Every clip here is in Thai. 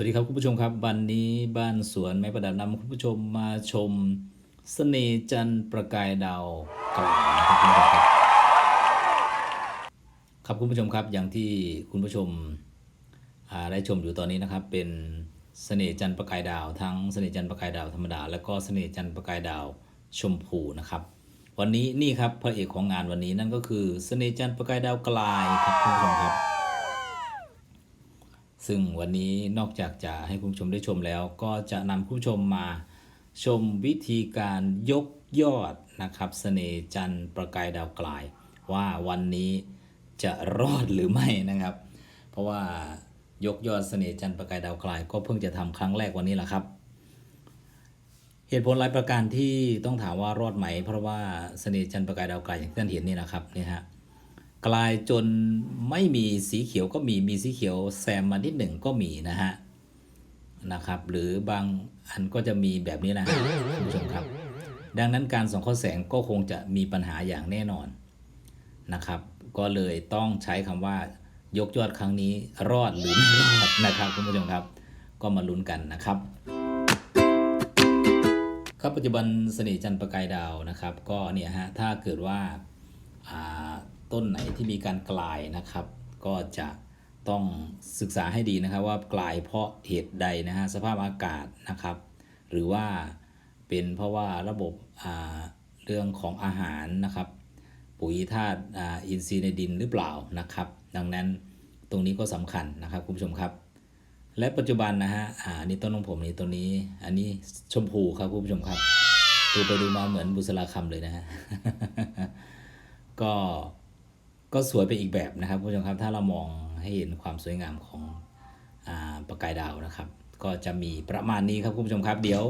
วัสดีครับคุณผู้ชมครับ วันนี้บ้านสวนไม้ประดับนำคุณผู้ชมมาชมเสน่จันประกายดาวกลางนะครับคุณผู้ชมครับครับคุณผู้ชมครับอย่างที่คุณผู้ชมอ่าได้ชมอยู่ตอนนี้นะครับ เป็นเสน่จันประกายดาว ทั้งเสน่จันประกายดาวธรรมดา แล้วก็เสน่จันประกายดาวชมพูนะครับ วันนี้นี่ครับพระเอกของงานวันนี้นั่นก็คือเสน่จันประกายดาวกลายครับคุณผู้ชมครับ ซึ่งวันนี้นอกจากจะให้คุณผู้ชมได้ชมแล้ว ก็จะนำคุณผู้ชมมาชมวิธีการยกยอดนะครับเสน่จันประกายดาวกลาย ว่าวันนี้จะรอดหรือไม่นะครับ เพราะว่ายกยอดเสน่จันประกายดาวกลาย ก็เพิ่งจะทำครั้งแรกวันนี้แหละครับ เหตุผลหลายประการที่ต้องถามว่ารอดไหม เพราะว่าเสน่จันประกายดาวกลอย่างที่ท่านเห็นนี่นะครับนี่ฮะ กลายจนไม่มีสีเขียวก็มีมีสีเขียวแซมมานิดหนึ่งก็มีนะฮะนะครับ หรือบางอันก็จะมีแบบนี้นะฮะคุณผู้ชมครับ ดังนั้นการส่องข้าแสงก็คงจะมีปัญหาอย่างแน่นอนนะครับ ก็เลยต้องใช้คำว่ายกยอดครั้งนี้รอดหรือไม่รอดนะครับคุณผู้ชมครับ ก็มาลุ้นกันนะครับ ครับปัจจุบันสน่ห์จันประกายดาวนะครับ ก็เนี่ยฮะถ้าเกิดว่า ต้นไหนที่มีการกลายนะครับ ก็จะต้องศึกษาให้ดีนะครับว่ากลายเพราะเหตุใดนะฮะสภาพอากาศนะครับ หรือว่าเป็นเพราะว่าระบบเรื่องของอาหารนะครับ ปุ๋ยธาตุอินทรีย์ในดินหรือเปล่านะครับ ดังนั้นตรงนี้ก็สำคัญนะครับคุณผู้ชมครับ และปัจจุบันนะฮะอ่าอันนี่ต้นของผมนี่ตัวนี้ อันนี้ชมพูครับคุณผู้ชมครับดูไปดูมาเหมือนบุษราคำเลยนะฮะก็ ก็สวยไปอีกแบบนะครับคุณผู้ชมครับถ้าเรามองให้เห็นความสวยงามของอประกายดาวนะครับ ก็จะมีประมาณนี้ครับคุณผู้ชมครับ เดี๋ยว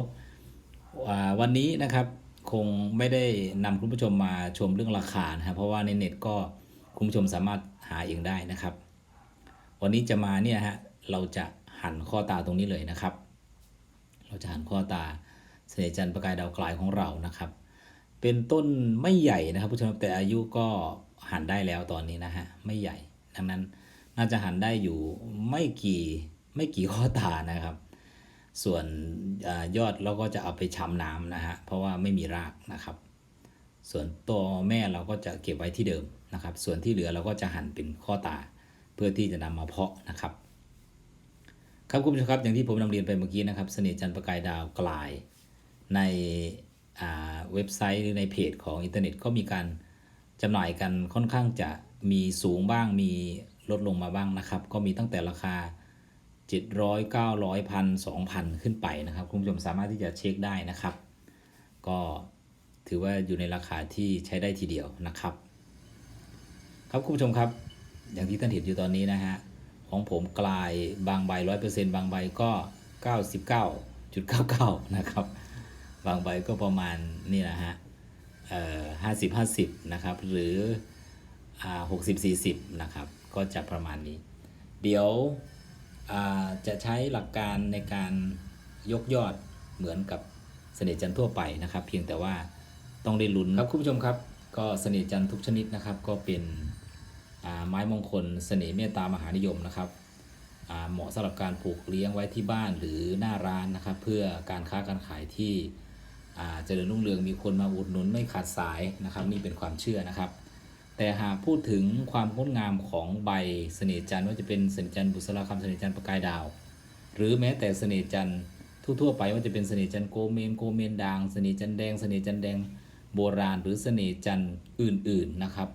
วันนี้นะครับคงไม่ได้นำคุณผู้ชมมาชมเรื่องราคานะครับเพราะว่าในเน็ตก็คุณผู้ชมสามารถหาเองได้นะครับ วันนี้จะมาเนี่ยฮะเราจะหันข้อตาตรงนี้เลยนะครับ เราจะหันข้อตาเสน่ห์จันทร์ประกายดาวกลายของเรานะครับ เป็นต้นไม่ใหญ่นะครับผู้ชมแต่อายุก็ หันได้แล้วตอนนี้นะฮะไม่ใหญ่ ดังนั้นน่าจะหันได้อยู่ไม่กี่ไม่กี่ข้อตานะครับ ส่วนอยอดเราก็จะเอาไปชำน้ำนะฮะเพราะว่าไม่มีรากนะครับ ส่วนตัวแม่เราก็จะเก็บไว้ที่เดิมนะครับ ส่วนที่เหลือเราก็จะหั่นเป็นข้อตา เพื่อที่จะนำมาเพาะนะครับครับคุณผู้ชมครับอย่างที่ผมนำเรียนไปเมื่อกี้นะครับเสน่ห์จันทร์ประกายดาวกลายในเว็บไซต์หรือในเพจของอินเทอร์เน็ตก็มีการ จำหน่ายกันค่อนข้างจะมีสูงบ้างมีลดลงมาบ้างนะครับ ก็มีตั้งแต่ราคา 700 900พัน2,000 ขึ้นไปนะครับ คุณผู้ชมสามารถที่จะเช็คได้นะครับ ก็ถือว่าอยู่ในราคาที่ใช้ได้ทีเดียวนะครับ ครับคุณผู้ชมครับ อย่างที่ท่านเห็นอยู่ตอนนี้นะฮะของผมกลายบางใบร้อยเปอร์เซ็นต์บางใบก็ 99.99 นะครับ บางใบก็ประมาณนี่นะฮะ ห้าสิบห้าสิบนะครับ หรืออ่าหกสิบสี่สิบนะครับ ก็จะประมาณนี้ เดี๋ยวอ่าจะใช้หลักการในการยกยอดเหมือนกับเสน่ห์จันทร์ทั่วไปนะครับ เพียงแต่ว่าต้องได้ลุ้นครับคุณผู้ชมครับ ก็เสน่ห์จันทร์ทุกชนิดนะครับ ก็เป็นอ่าไม้มงคลเสน่ห์เมตตามหานิยมนะครับอ่าเหมาะสำหรับการปลูกเลี้ยงไว้ที่บ้านหรือหน้าร้านนะครับ เพื่อการค้าการขายที่อ่า เจริญรุ่งเรืองมีคนมาอุดหนุนไม่ขาดสายนะครับนี่เป็นความเชื่อนะครับ แต่หากพูดถึงความงดงามของใบเสน่จันทร์ว่าจะเป็นเสน่จันทร์บุษราคำเสน่จันทร์ประกายดาว หรือแม้แต่เสน่จันทร์ทั่วๆไปว่าจะเป็นเสน่จันทร์โกเมนโกเมนด่างเสน่จันทร์แดงเสน่จันทร์แดงโบราณ หรือเสน่จันทร์อื่นๆนะครับ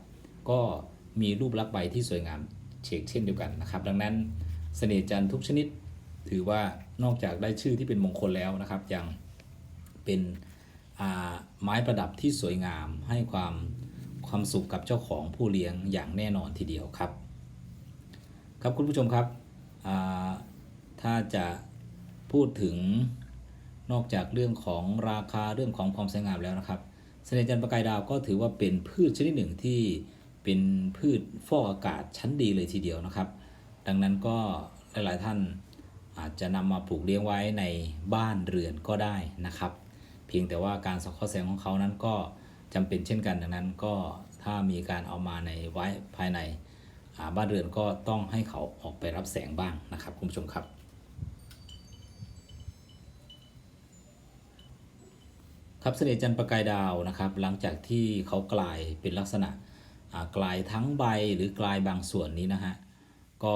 ก็มีรูปลักษณ์ใบที่สวยงามเฉกเช่นเดียวกันนะครับ ดังนั้นเสน่จันทร์ทุกชนิดถือว่านอกจากได้ชื่อที่เป็นมงคลแล้วนะครับยัง เป็นไม้ประดับที่สวยงามให้ความความสุขกับเจ้าของผู้เลี้ยงอย่างแน่นอนทีเดียวครับ ครับคุณผู้ชมครับถ้าจะพูดถึงนอกจากเรื่องของราคาเรื่องของความสวยงามแล้วนะครับเสน่ห์จันทร์ประกายดาวก็ถือว่าเป็นพืชชนิดหนึ่งที่เป็นพืชฟอกอากาศชั้นดีเลยทีเดียวนะครับ ดังนั้นก็หลาย ๆ ท่านอาจจะนำมาปลูกเลี้ยงไว้ในบ้านเรือนก็ได้นะครับ พียงแต่ว่าการสะเข้อแสงของเขานั้นก็จำเป็นเช่นกันดังนั้นก็ถ้ามีการเอามาในไว้ภายในบ้านเรือนก็ต้องให้เขาออกไปรับแสงบ้างนะครับคุณผู้ชมครับครับเสน่ห์จันทร์ประกายดาวนะครับ หลังจากที่เขากลายเป็นลักษณะกลายทั้งใบหรือกลายบางส่วนนี้นะฮะก็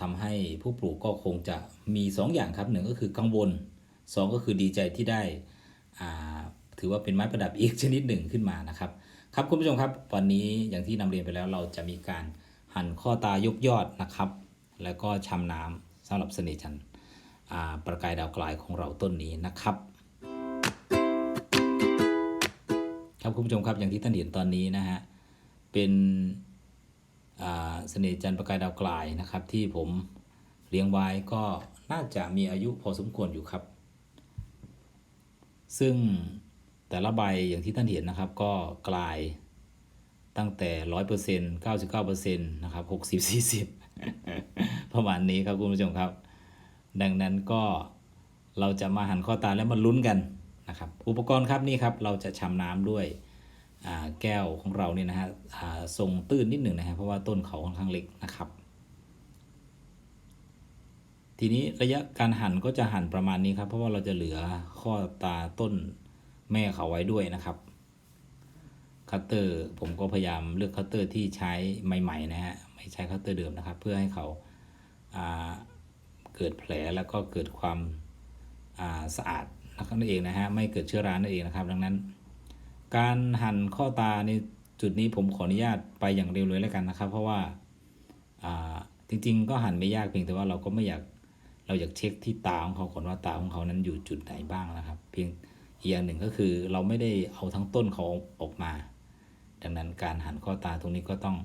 ทำให้ผู้ปลูกก็คงจะมี 2ออย่างครับหนึ่งก็คือกังวล 2 ก็คือดีใจที่ได้ ถือว่าเป็นไม้ประดับอีกชนิดหนึ่งขึ้นมานะครับ ครับคุณผู้ชมครับวันนี้อย่างที่นำเรียนไปแล้วเราจะมีการหั่นข้อตายกยอดนะครับ แล้วก็ชำน้ำสำหรับเสน่ห์จันทร์ประกายดาวกลายของเราต้นนี้นะครับ ครับคุณผู้ชมครับอย่างที่ท่านเห็นตอนนี้นะฮะเป็นเสน่ห์จันทร์ประกายดาวกลายนะครับ ที่ผมเลี้ยงไว้ก็น่าจะมีอายุพอสมควรอยู่ครับ ซึ่งแต่ละใบอย่างที่ท่านเห็นนะครับ ก็กลายตั้งแต่ร้อยเปอร์เซ็นต์เก้าสิบเก้าเปอร์เซ็นต์นะครับหกสิบสี่สิบประมาณนี้ครับคุณผู้ชมครับ ดังนั้นก็เราจะมาหันข้อตาแล้วมาลุ้นกันนะครับ อุปกรณ์ครับนี่ครับเราจะชำน้ำด้วยแก้วของเราเนี่ยนะฮะทรงตื้นนิดหนึ่งนะฮะเพราะว่าต้นเขาค่อนข้างเล็กนะครับ ทีนี้ระยะการหั่นก็จะหั่นประมาณนี้ครับ เพราะว่าเราจะเหลือข้อตาต้นแม่เขาไว้ด้วยนะครับคัตเตอร์ผมก็พยายามเลือกคัตเตอร์ที่ใช้ใหม่ๆนะฮะไม่ใช้คัตเตอร์เดิมนะครับ เพื่อให้เขาาเกิดแผลแล้วก็เกิดความาสะอาดนั่นเองนะฮะไม่เกิดเชื้อรานั่นเองนะครับ ดังนั้น การหั่นข้อตาในจุดนี้ผมขออนุญาตไปอย่างเร็วเลยแล้วกันนะครับ เพราะว่าาจริง ๆ ก็หั่นไม่ยากเพียงแต่ว่าเราก็ไม่อยาก เราอยากเช็คที่ตาของเขาก่อนว่าตาของเขานั้นอยู่จุดไหนบ้างนะครับ เพียงอีกอย่างหนึ่งก็คือเราไม่ได้เอาทั้งต้นเขาออกมา ดังนั้นการหั่นข้อตาตรงนี้ก็ต้อง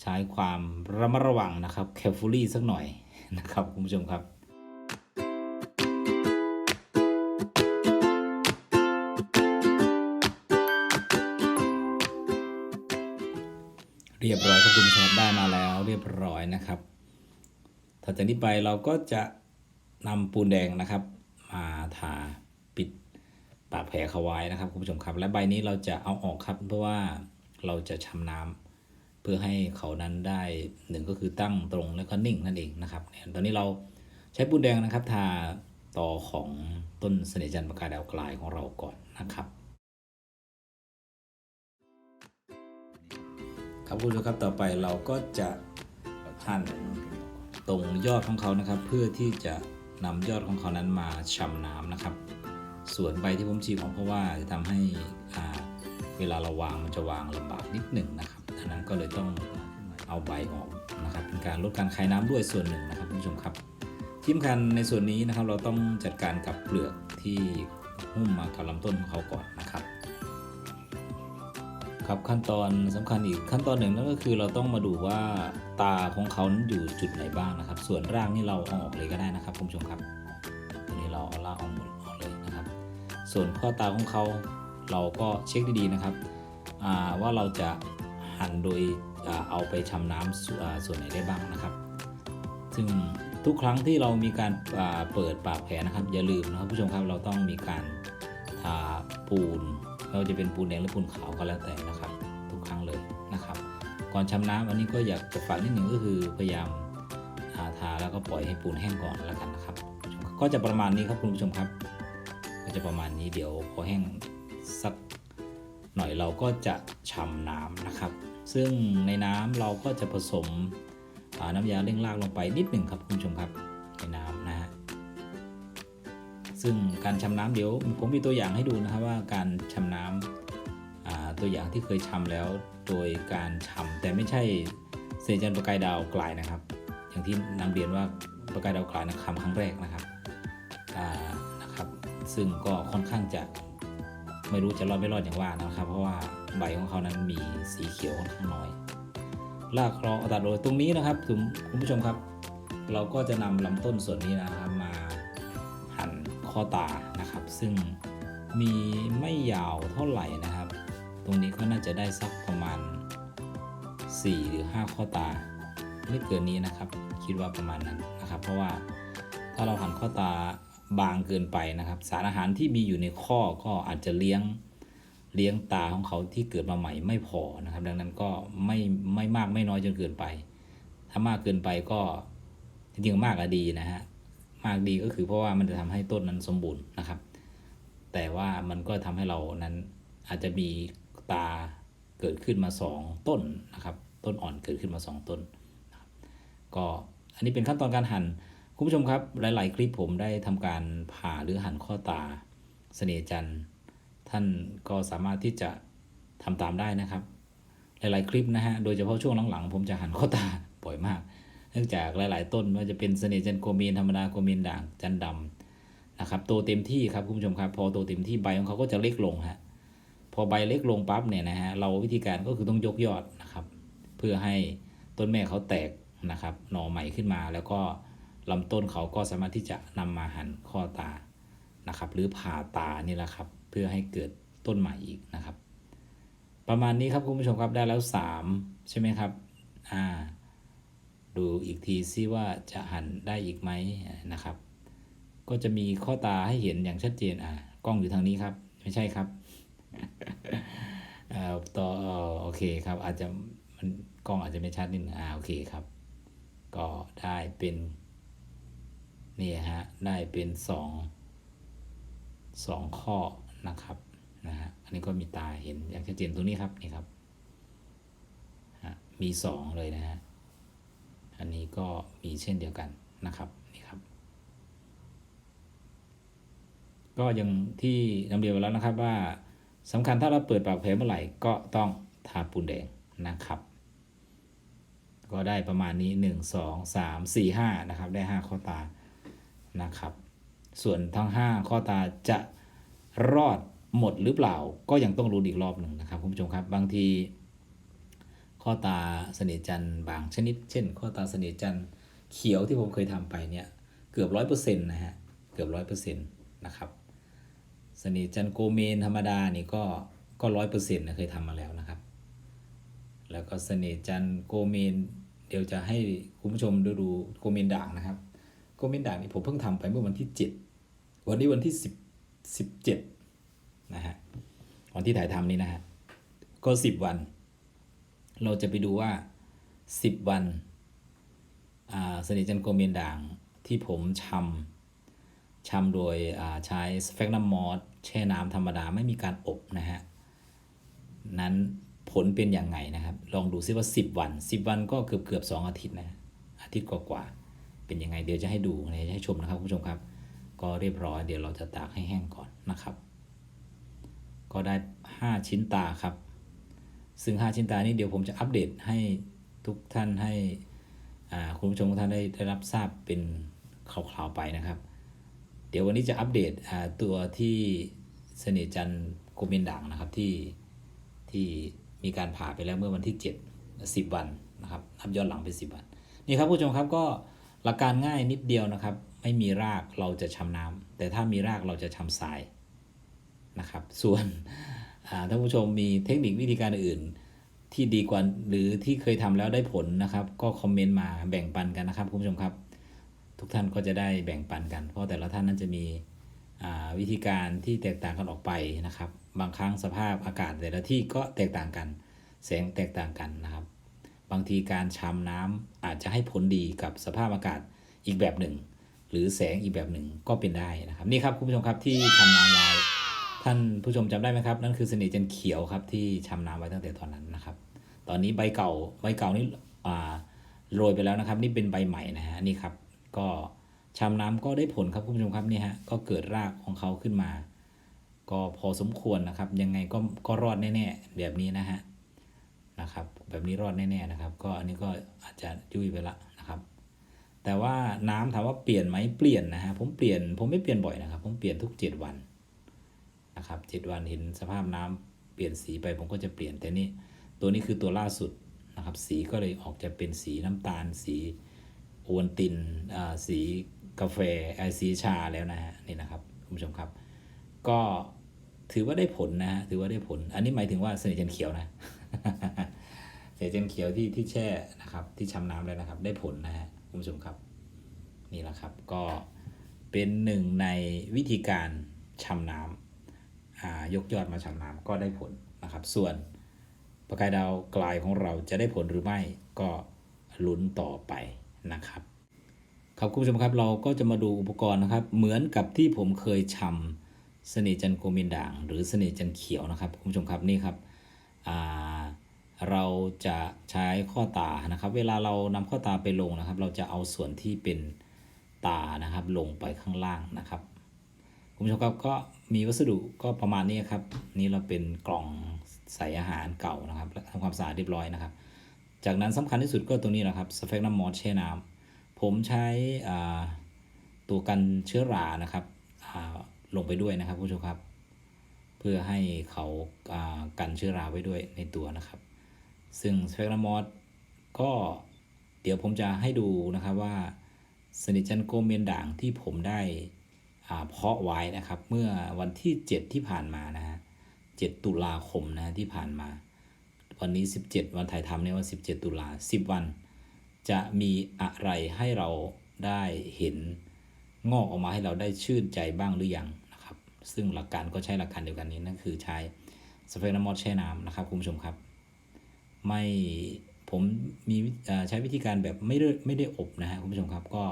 ใช้ความระมัดระวังนะครับ carefully สักหน่อยนะครับคุณผู้ชมครับเรียบร้อยครับคุณผู้ชมได้มาแล้วเรียบร้อยนะครับ ถัดจากนี้ไปเราก็จะนำปูนแดงนะครับ มาทาปิดปากแผลเขาไว้นะครับคุณผู้ชมครับ และใบนี้เราจะเอาออกครับ เพราะว่าเราจะชำน้ำเพื่อให้เขานั้นได้หนึ่งก็คือตั้งตรงและก็นิ่งนั่นเองนะครับ ตอนนี้เราใช้ปูนแดงนะครับ ทาต่อของต้นเสน่ห์จันทร์ประกายดาวกลายของเราก่อนนะครับครับคุณผู้ชมครับต่อไปเราก็จะหั่น ตรงยอดของเขานะครับ เพื่อที่จะนำยอดของเขานั้นมาชำน้ำนะครับ ส่วนใบที่ผมฉีกออกเพราะว่าจะทำให้เวลาเราวางมันจะวางลำบากนิดหนึ่งนะครับดังนั้นก็เลยต้องเอาใบออกนะครับ เป็นการลดการคายน้ำด้วยส่วนหนึ่งนะครับคุณผู้ชมครับ ที่สำคัญในส่วนนี้นะครับเราต้องจัดการกับเปลือกที่หุ้มมากับลำต้นของเขาก่อนนะครับ ครับขั้นตอนสำคัญอีกขั้นตอนหนึ่งนั่นก็คือเราต้องมาดูว่าตาของเขานั้นอยู่จุดไหนบ้างนะครับ ส่วนร่างนี่เราเอาออกเลยก็ได้นะครับคุณผู้ชมครับตัวนี้เราเอาล่างออกหมดออกเลยนะครับ ส่วนข้อตาของเขาเราก็เช็คดีๆนะครับว่าเราจะหั่นโดยอเอาไปชำน้ำส่วนอ่าส่วนไหนได้บ้างนะครับ ซึ่งทุกครั้งที่เรามีการเปิดปากแผลนะครับอย่าลืมนะครับผู้ชมครับเราต้องมีการทาปูน ไม่ว่าจะเป็นปูนแดงหรือปูนขาวก็แล้วแต่นะครับ ทุกครั้งเลยนะครับ ก่อนชำน้ำอันนี้ก็อยากจะฝากนิดหนึ่งก็คือพยายามทาทาแล้วก็ปล่อยให้ปูนแห้งก่อนแล้วกันนะครับ ก็จะประมาณนี้ครับคุณผู้ชมครับ ก็จะประมาณนี้เดี๋ยวพอแห้งสักหน่อยเราก็จะชำน้ำนะครับ ซึ่งในน้ำเราก็จะผสมน้ำยาเร่งรากลงไปนิดหนึ่งครับคุณผู้ชมครับ ซึ่งการชำน้ำเดี๋ยวผมมีตัวอย่างให้ดูนะครับว่าการชำน้ำอ่าตัวอย่างที่เคยชำแล้วโดยการชำแต่ไม่ใช่เซจันประกายดาวกลายนะครับ อย่างที่นำเรียนว่าประกายดาวกลายนะคำครั้งแรกนะครับนะครับ ซึ่งก็ค่อนข้างจะไม่รู้จะรอดไม่รอดอย่างว่านะครับ เพราะว่าใบของเขานั้นมีสีเขียวค่อนข้างน้อยรากเราตัดโดยตรงนี้นะครับคุณผู้ชมครับ เราก็จะนำลำต้นส่วนนี้นะครับ ข้อตานะครับ ซึ่งมีไม่ยาวเท่าไหร่นะครับ ตรงนี้ก็น่าจะได้สักประมาณ 4 หรือ 5 ข้อตา ไม่เกินนี้นะครับ คิดว่าประมาณนั้นนะครับ เพราะว่าถ้าเราหันข้อตาบางเกินไปนะครับ สารอาหารที่มีอยู่ในข้อก็อาจจะเลี้ยงเลี้ยงตาของเขาที่เกิดมาใหม่ไม่พอนะครับ ดังนั้นก็ไม่ไม่มากไม่น้อยจนเกินไป ถ้ามากเกินไปก็จริงๆมากอะดีนะฮะ มากดีก็คือเพราะว่ามันจะทำให้ต้นนั้นสมบูรณ์นะครับ แต่ว่ามันก็ทำให้เรานั้นอาจจะมีตาเกิดขึ้นมาสองต้นนะครับ ต้นอ่อนเกิดขึ้นมาสองต้นนะก็อันนี้เป็นขั้นตอนการหั่นคุณผู้ชมครับ หลาย ๆ คลิปผมได้ทำการผ่าหรือหั่นข้อตาเสน่ห์จันทร์ท่านก็สามารถที่จะทำตามได้นะครับ หลาย ๆ คลิปนะฮะ โดยเฉพาะช่วงหลัง ๆ ผมจะหั่นข้อตาบ่อยมาก เนื่องจากหลาย ๆ ต้นว่าจะเป็นเสน่ห์จันโกเมนธรรมดาโกเมนด่างจันทร์ดำนะครับโตเต็มที่ครับคุณผู้ชมครับพอโตเต็มที่ใบของเขาก็จะเล็กลงฮะพอใบเล็กลงปั๊บเนี่ยนะฮะเราวิธีการก็คือต้องยกยอดนะครับ เพื่อให้ต้นแม่เขาแตกนะครับหน่อใหม่ขึ้นมาแล้วก็ลำต้นเขาก็สามารถที่จะนำมาหั่นข้อตานะครับ หรือผ่าตานี่แหละครับ เพื่อให้เกิดต้นใหม่อีกนะครับ ประมาณนี้ครับคุณผู้ชมครับได้แล้ว 3 ใช่ไหมครับอ่า ดูอีกทีซิว่าจะหันได้อีกไหมนะครับ ก็จะมีข้อตาให้เห็นอย่างชัดเจนอ่ากล้องอยู่ทางนี้ครับ ไม่ใช่ครับเอ่อต่อโอเคครับ อาจจะมันกล้องอาจจะไม่ชัดนิดนึงอ่าโอเคครับ ก็ได้เป็นนี่ฮะได้เป็นสองสองข้อนะครับนะฮะอันนี้ก็มีตาเห็นอย่างชัดเจนตรงนี้ครับนี่ครับมีสองเลยนะฮะ อันนี้ก็มีเช่นเดียวกันนะครับนี่ครับ ก็ยังที่นำเรียนไปแล้วนะครับว่าสำคัญถ้าเราเปิดปากแผลเมื่อไหร่ก็ต้องทาปูนแดงนะครับ ก็ได้ประมาณนี้ 1 2 3 4 5นะครับได้ 5 ข้อตานะครับ ส่วนทั้ง 5 ข้อตาจะรอดหมดหรือเปล่าก็ยังต้องรู้อีกรอบหนึ่งนะครับคุณผู้ชมครับบางที ข้อตาเสน่ห์จันบางชนิด เช่น ข้อตาเสน่ห์จันเขียวที่ผมเคยทำไปเนี่ยเกือบร้อยเปอร์เซ็นต์นะฮะเกือบร้อยเปอร์เซ็นต์นะครับสนิทจันโกเมนธรรมดานี่ก็ก็ร้อยเปอร์เซ็นต์นะเคยทำมาแล้วนะครับ แล้วก็สนิทจันโกเมนเดี๋ยวจะให้คุณผู้ชมดูดูโกเมนด่างนะครับโกเมนด่างนี่ผมเพิ่งทำไปเมื่อวันที่7วันนี้วันที่10 17นะฮะวันที่ถ่ายทำนี้นะฮะก็10วัน เราจะไปดูว่า 10 วันสนิทจันโกเมียนด่างที่ผมชำชำโดยใช้สเฟกนัมมอสแช่น้ำธรรมดาไม่มีการอบนะฮะ นั้นผลเป็นอย่างไงนะครับ ลองดูซิว่า 10 วัน 10 วันก็เกือบเกือบ2อาทิตย์นะ อาทิตย์กว่าๆเป็นยังไงเดี๋ยวจะให้ดูนะให้ชมนะครับคุณผู้ชมครับ ก็เรียบร้อยเดี๋ยวเราจะตากให้แห้งก่อนนะครับ ก็ได้ 5 ชิ้นตาครับ ซึ่ง 5 ชิ้นตานี้เดี๋ยวผมจะอัปเดตให้ทุกท่านให้คุณผู้ชมทุกท่านได้ได้รับทราบเป็นคร่าวๆไปนะครับ เดี๋ยววันนี้จะอัปเดตตัวที่เสน่จันโกเมนด่างนะครับที่ที่มีการผ่าไปแล้วเมื่อวันที่ 7 10 วันนะครับนับย้อนหลังไป 10 วัน นี่ครับผู้ชมครับก็หลักการง่ายนิดเดียวนะครับ ไม่มีรากเราจะชำน้ำแต่ถ้ามีรากเราจะชำทรายนะครับ ส่วน ท่านผู้ชมมีเทคนิควิธีการอื่นที่ดีกว่าหรือที่เคยทำแล้วได้ผลนะครับ ก็คอมเมนต์มาแบ่งปันกันนะครับคุณผู้ชมครับ ทุกท่านก็จะได้แบ่งปันกัน เพราะแต่ละท่านนั้นจะมีอ่าวิธีการที่แตกต่างกันออกไปนะครับ บางครั้งสภาพอากาศแต่ละที่ก็แตกต่างกัน แสงแตกต่างกันนะครับ บางทีการชำน้ำอาจจะให้ผลดีกับสภาพอากาศอีกแบบหนึ่ง หรือแสงอีกแบบหนึ่งก็เป็นได้นะครับ นี่ครับคุณผู้ชมครับที่ชำน้ำไว้ ท่านผู้ชมจำได้ไหมครับ นั่นคือสน่ห์จันเขียวครับที่ชำน้ำไว้ตั้งแต่ตอนนั้นนะครับ ตอนนี้ใบเก่าใบเก่านี่อ่าโรยไปแล้วนะครับ นี่เป็นใบใหม่นะฮะนี่ครับ ก็ชำน้ำก็ได้ผลครับคุณผู้ชมครับนี่ฮะก็เกิดรากของเขาขึ้นมา ก็พอสมควรนะครับ ยังไงก็ก็รอดแน่ๆแบบนี้นะฮะนะครับ แบบนี้รอดแน่ๆนะครับ ก็อันนี้ก็อาจจะยุ่ยไปละนะครับ แต่ว่าน้ำถามว่าเปลี่ยนไหมเปลี่ยนนะฮะผมเปลี่ยนผมไม่เปลี่ยนบ่อยนะครับ ผมเปลี่ยนทุก 7 วัน นะครับเจ็ดวันเห็นสภาพน้ำเปลี่ยนสีไปผมก็จะเปลี่ยนแต่นี่ตัวนี้คือตัวล่าสุดนะครับ สีก็เลยออกจะเป็นสีน้ำตาล สีโอวัลตินสีกาแฟไอสีชาแล้วนะฮะนี่นะครับคุณผู้ชมครับ ก็ถือว่าได้ผลนะฮะถือว่าได้ผล อันนี้หมายถึงว่าเสน่ห์จันเขียวนะเสน่ห์จันเขียวที่ที่แช่นะครับ ที่ชำน้ำแล้วนะครับ ได้ผลนะฮะคุณผู้ชมครับ นี่แหละครับก็เป็นหนึ่งในวิธีการชำน้ำอ่า ยกยอดมาชำน้ำก็ได้ผลนะครับ ส่วนประกายดาวกลายของเราจะได้ผลหรือไม่ก็ลุ้นต่อไปนะครับครับคุณผู้ชมครับเราก็จะมาดูอุปกรณ์นะครับ เหมือนกับที่ผมเคยชเสน่จันโกมินด่าง หรือเสน่จันเขียวนะครับคุณผู้ชมครับนี่ครับเราจะใช้ข้อตานะครับ เวลาเรานำข้อตาไปลงนะครับ เราจะเอาส่วนที่เป็นตานะครับลงไปข้างล่างนะครับ คุณผู้ชมครับก็มีวัสดุก็ประมาณนี้ครับ นี่เราเป็นกล่องใส่อาหารเก่านะครับและทำความสะอาดเรียบร้อยนะครับ จากนั้นสำคัญที่สุดก็ตัวนี้นะครับสเฟกน้ำมอสแช่น้ำผมใช้ตัวกันเชื้อรานะครับลงไปด้วยนะครับคุณผู้ชมครับ เพื่อให้เขาากันเชื้อราไว้ด้วยในตัวนะครับ ซึ่งสเฟกน้ำมอสก็เดี๋ยวผมจะให้ดูนะครับว่าสนิทจันโกเมียนด่างที่ผมได้ เพาะไว้นะครับ เมื่อวันที่ 7 ที่ผ่านมานะฮะ7ตุลาคมนะที่ผ่านมา วันนี้ 17 วันถ่ายทำเนี่ยวัน 17 ตุลา 10 วัน จะมีอะไรให้เราได้เห็นงอกออกมาให้เราได้ชื่นใจบ้างหรือยังนะครับ ซึ่งหลักการก็ใช้หลักการเดียวกันนี้นั่นคือใช้สเปรย์น้ำมอสแช่น้ำนะครับคุณผู้ชมครับ ไม่ผมมีใช้วิธีการแบบไม่ได้ไม่ได้อบนะฮะคุณผู้ชมครับก็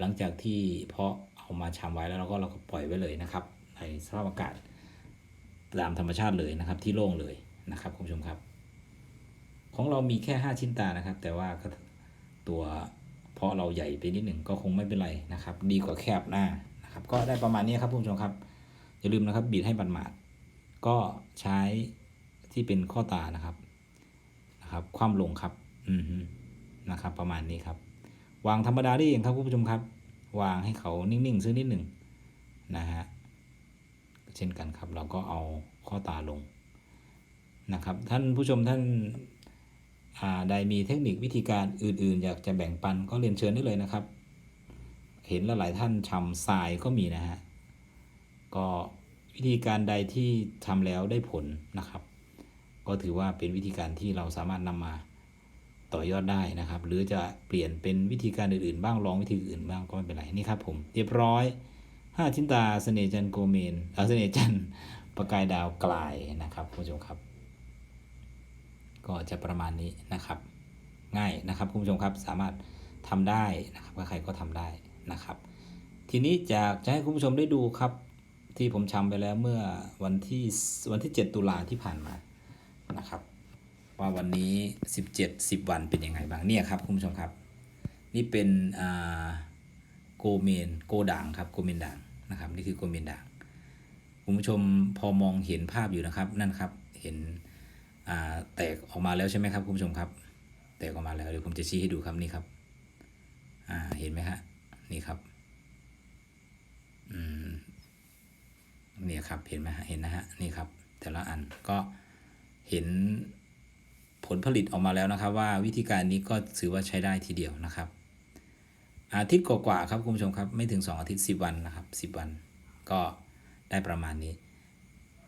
หลังจากที่เพาะ เอามาชำไว้แล้วเราก็เราก็ปล่อยไว้เลยนะครับ ในสภาพอากาศตามธรรมชาติเลยนะครับ ที่โล่งเลยนะครับคุณผู้ชมครับ ของเรามีแค่ 5 ชิ้นตานะครับ แต่ว่าตัวเพราะเราใหญ่ไปนิดหนึ่งก็คงไม่เป็นไรนะครับ ดีกว่าแคบหน้านะครับ ก็ได้ประมาณนี้ครับคุณผู้ชมครับ อย่าลืมนะครับบีดให้บันหมาดก็ใช้ที่เป็นข้อตานะครับนะครับ คว่ำลงครับ อืมนะครับ ประมาณนี้ครับ วางธรรมดาได้เองครับคุณผู้ชมครับ วางให้เขานิ่งๆซึ่งนิดหนึ่งนะฮะเช่นกันครับเราก็เอาข้อตาลงนะครับ ท่านผู้ชมท่านอ่าใดมีเทคนิควิธีการอื่นๆ อยากจะแบ่งปันก็เรียนเชิญได้เลยนะครับ เห็นหลายท่านชำทรายก็มีนะฮะก็วิธีการใดที่ทำแล้วได้ผลนะครับ ก็ถือว่าเป็นวิธีการที่เราสามารถนำมา ต่อยอดได้นะครับ หรือจะเปลี่ยนเป็นวิธีการอื่นๆ บ้างลองวิธีอื่นบ้างก็ไม่เป็นไรนี่ครับผมเรียบร้อยห้าชิ้นตาเสน่จันโกเมนเออเสน่จันประกายดาวกลายนะครับคุณผู้ชมครับ ก็จะประมาณนี้นะครับ ง่ายนะครับคุณผู้ชมครับสามารถทำได้นะครับใครก็ทำได้นะครับ ทีนี้จากจะให้คุณผู้ชมได้ดูครับ ที่ผมชำไปแล้วเมื่อวันที่วันที่ 7 ตุลาที่ผ่านมานะครับ ว่าวันนี้ 17 10 วันเป็นยังไงบ้างเนี่ยครับคุณผู้ชมครับ นี่เป็นโกเมนโกด่างครับโกเมนด่างนะครับนี่คือโกเมนด่างคุณผู้ชมพอมองเห็นภาพอยู่นะครับนั่นครับเห็นแตกออกมาแล้วใช่ไหมครับคุณผู้ชมครับ แตกออกมาแล้วเดี๋ยวผมจะชี้ให้ดูครับนี่ครับเห็นไหมฮะนี่ครับเนี่ยครับเห็นไหมฮะเห็นนะฮะนี่ครับ แต่ละอันก็เห็น ผลผลิตออกมาแล้วนะครับ ว่าวิธีการนี้ก็ถือว่าใช้ได้ทีเดียวนะครับ อาทิตย์กว่าๆครับคุณผู้ชมครับไม่ถึง 2 อาทิตย์ 10 วันนะครับ 10 วัน ก็ได้ประมาณนี้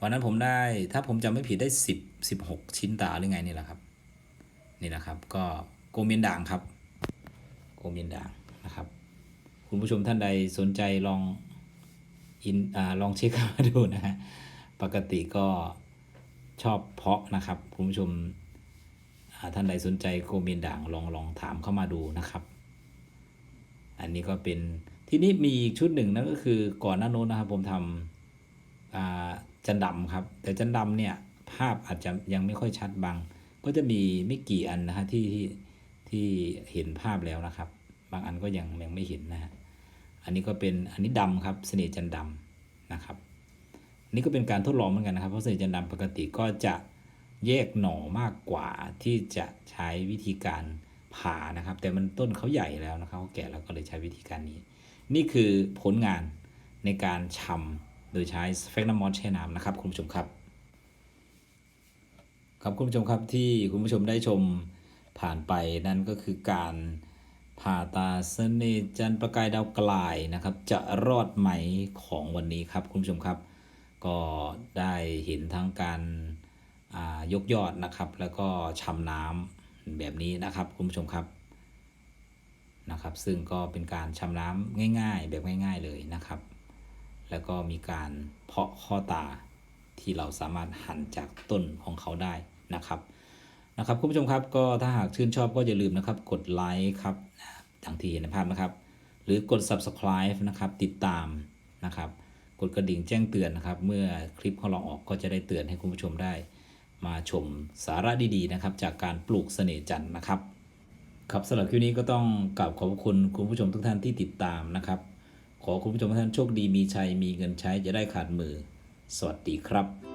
วันนั้นผมได้ถ้าผมจำไม่ผิดได้ 10 16 ชิ้นตาหรือไงนี่แหละครับนี่นะครับก็โกเมียนด่างครับโกเมียนด่างนะครับ คุณผู้ชมท่านใดสนใจลองอินอาลองเช็คมาดูนะฮะปกติก็ชอบเพาะนะครับ คุณผู้ชม ท่านใดสนใจโกเมนด่างลองลองถามเข้ามาดูนะครับ อันนี้ก็เป็นที่นี่มีอีกชุดหนึ่งนั่นก็คือก่อนหน้าโน้นนะครับผมทำจันดำครับ แต่จันดำเนี่ยภาพอาจจะยังไม่ค่อยชัดบาง ก็จะมีไม่กี่อันนะฮะที่ที่ที่เห็นภาพแล้วนะครับ บางอันก็ยังยังไม่เห็นนะฮะอันนี้ก็เป็นอันนี้ดำครับเสน่ห์จันดำนะครับนนี้ก็เป็นการทดลองเหมือนกันนะครับเพราะเสน่ห์จันดำปกติก็จะ แยกหน่อมากกว่าที่จะใช้วิธีการผ่านะครับ แต่มันต้นเขาใหญ่แล้วนะครับเขาแก่แล้วก็เลยใช้วิธีการนี้ นี่คือผลงานในการชำโดยใช้สเฟกน้ำมอสแช่น้ำนะครับคุณผู้ชมครับ ครับคุณผู้ชมครับที่คุณผู้ชมได้ชมผ่านไปนั่นก็คือการผ่าตาเสน่จันประกายดาวกลายนะครับ จะรอดไหมของวันนี้ครับคุณผู้ชมครับ ก็ได้เห็นทั้งการ ยกยอดนะครับ แล้วก็ชำน้ำแบบนี้นะครับคุณผู้ชมครับนะครับ ซึ่งก็เป็นการชำน้ำง่าย ๆ แบบง่าย ๆเลยนะครับ แล้วก็มีการเพาะข้อตาที่เราสามารถหั่นจากต้นของเขาได้นะครับนะครับคุณผู้ชมครับก็ถ้าหากชื่นชอบก็อย่าลืมนะครับ กดไลค์ครับดังที่เห็นในภาพนะครับ หรือกด subscribe นะครับ ติดตามนะครับ กดกระดิ่งแจ้งเตือนนะครับ เมื่อคลิปของเราออกก็จะได้เตือนให้คุณผู้ชมได้ มาชมสาระดีๆนะครับ จากการปลูกเสน่ห์จันทร์นะครับ ครับสำหรับคลิปนี้ก็ต้องกราบขอบคุณคุณผู้ชมทุกท่านที่ติดตามนะครับ ขอคุณผู้ชมทุกท่านโชคดีมีชัยมีเงินใช้จะได้ขาดมือ สวัสดีครับ